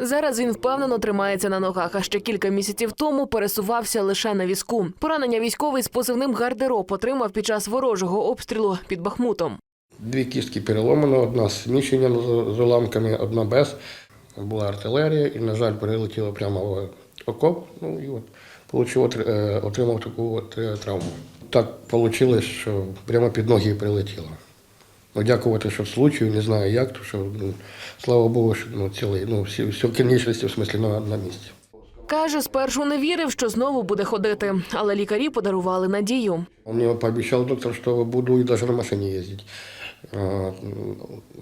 Зараз він впевнено тримається на ногах, а ще кілька місяців тому пересувався лише на візку. Поранення військовий з позивним гардероб отримав під час ворожого обстрілу під Бахмутом. Дві кістки переломано, одна з зміщенням з уламками, одна без. Була артилерія і, на жаль, прилетіла прямо в окоп. Ну і от получив, е, отримав таку от е, травму. Так вийшло, що прямо під ноги прилетіло. Ну, що в случаю, не знаю як, то що ну, слава Богу, що ну, цілий, ну, всі, всі кінечності, в смислі, на, на місці. Каже, спершу не вірив, що знову буде ходити, але лікарі подарували надію. Он мені пообіцяв доктор, що буду і навіть на машині їздити. А,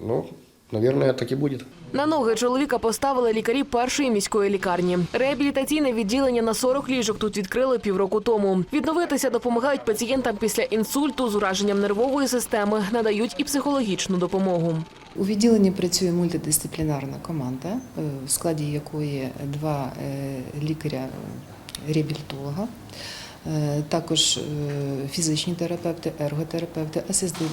Ну, наверное, так и будет. На ноги чоловіка поставили лікарі першої міської лікарні. Реабілітаційне відділення на 40 ліжок тут відкрили півроку тому. Відновитися допомагають пацієнтам після інсульту з ураженням нервової системи, надають і психологічну допомогу. У відділенні працює мультидисциплінарна команда, е, в складі якої два е, лікаря-реабілітолога, е, також фізичні терапевти, ерготерапевти,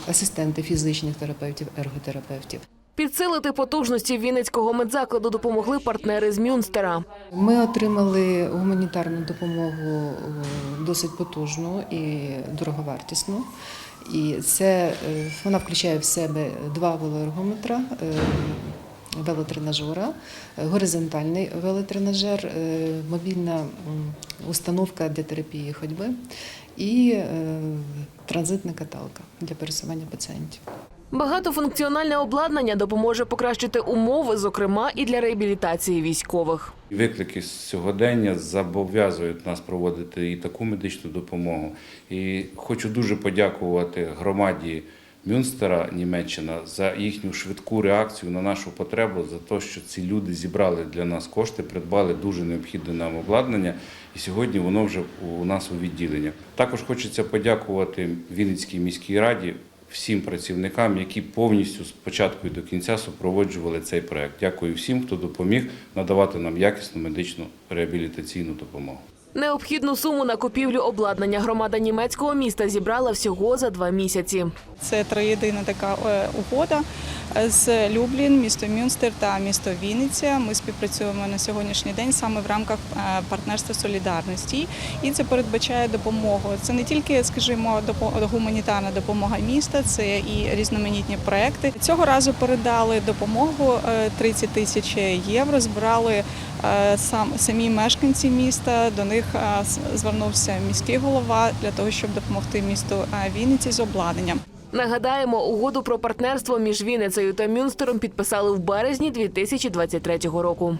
асистенти фізичних терапевтів, ерготерапевтів. Підсилити потужності Вінницького медзакладу допомогли партнери з Мюнстера. Ми отримали гуманітарну допомогу е, досить потужну і дороговартісну. І це е, вона включає в себе два велоергометра, е, велотренажера, горизонтальний велотренажер, мобільна установка для терапії ходьби і транзитна каталка для пересування пацієнтів. Багатофункціональне обладнання допоможе покращити умови, зокрема і для реабілітації військових. Виклики сьогодення зобов'язують нас проводити і таку медичну допомогу. І хочу дуже подякувати громаді Мюнстера, Німеччина, за їхню швидку реакцію на нашу потребу, за те, що ці люди зібрали для нас кошти, придбали дуже необхідне нам обладнання, і сьогодні воно вже у нас у відділенні. Також хочеться подякувати Вінницькій міській раді. Всім працівникам, які повністю з початку і до кінця супроводжували цей проект. Дякую всім, хто допоміг надавати нам якісну медичну реабілітаційну допомогу. Необхідну суму на купівлю обладнання громада німецького міста зібрала всього за два місяці. Це троєдина така е, угода з Люблін, місто Мюнстер та місто Вінниця. Ми співпрацюємо на сьогоднішній день саме в рамках е, партнерства солідарності, і це передбачає допомогу. Це не тільки, скажімо, гуманітарна допомога міста, це і різноманітні проекти. Цього разу передали допомогу е, 30 тисяч євро. Збирали е, сам самі мешканці міста. До них е, звернувся міський голова для того, щоб допомогти місту е, Вінниці з обладнанням. Нагадаємо, угоду про партнерство між Вінницею та Мюнстером підписали в березні 2023 року.